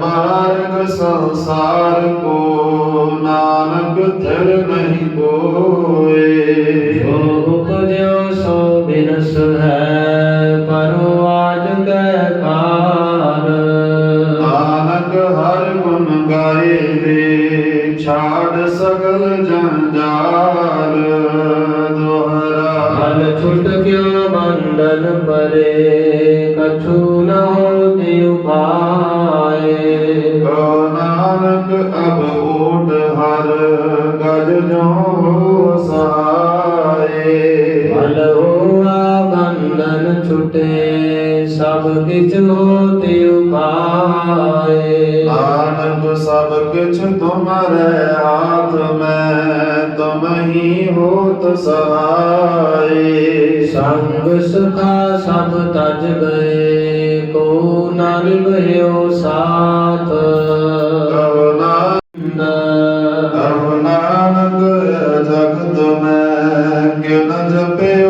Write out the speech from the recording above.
ਮਾਰਗ ਸੰਸਾਰ ਕੋ ਨਾਨਕ ਥਿਰ ਨਹੀਂ ਕੋਏ ਹੋ ਕਰਿਓ ਸੋ ਬਿਨਸ ਹੈ ਪਰੋ ਆਜ ਕੈ ਕਾਰ ਨਾਨਕ ਹਰ ਗੁਣ ਗਾਏ ਦੇ ਛਾੜ ਸਗਲ ਜੰਜਾਲ। ਛੁਟ ਕਿਉ ਬੰਧਨ ਪਰੇ ਕਛੂ ਨ ਹੋਤੀ ਉਪਾਏ ਕੋ ਨਾਨਕ ਅਬ ਓਟ ਹਰ ਗਜ ਜੋ ਸਹਾਏ ਹਲ ਹੋਆ ਬੰਧਨ ਛੁਟੇ ਸਭ ਕਿਛ ਹੋਤੀ ਉਪਾਏ ਨਾਨਕ ਸਭ ਕਿਛ ਤੁਮਰੇ ਹਾਥ ਮੈਂ ਤੁਮ ਹੀ ਹੋਤ ਸਹਾਏ ਸੰਗ ਸੁਖਾ ਸਭ ਤਜ ਗਏ ਕੋ ਨਾ ਨਿਭਇਓ ਸਾਥ। ਅਵਨਾਨਕ ਜਗਤ ਮੈਂ ਕਿਨ ਜਪੇ